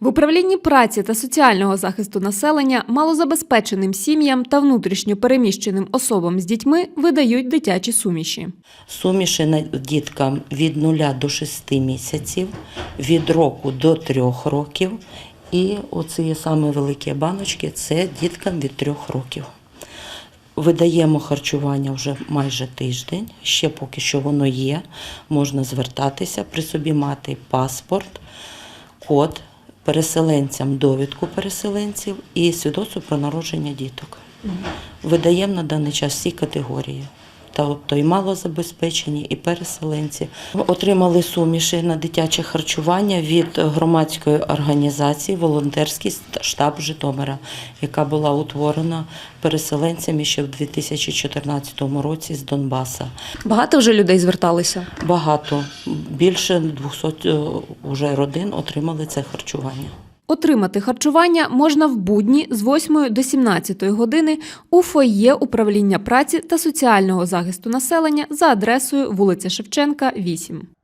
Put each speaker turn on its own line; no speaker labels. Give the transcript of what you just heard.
В управлінні праці та соціального захисту населення малозабезпеченим сім'ям та внутрішньо переміщеним особам з дітьми видають дитячі суміші.
Суміші діткам від 0 до 6 місяців, від року до 3 років. І оці саме великі баночки це діткам від 3 років. Видаємо харчування вже майже тиждень. Ще поки що воно є. Можна звертатися, при собі мати паспорт, код переселенцям, довідку переселенців і свідоцтво про народження діток. Видаємо на даний час всі категорії. Та от то і малозабезпечені, і переселенці. Отримали суміші на дитяче харчування від громадської організації Волонтерський штаб Житомира, яка була утворена переселенцями ще в 2014 році з Донбаса.
Багато вже людей зверталися.
Багато, більше 200 е, уже родин отримали це харчування.
Отримати харчування можна в будні з 8 до 17 години у фоє управління праці та соціального захисту населення за адресою вулиця Шевченка, 8.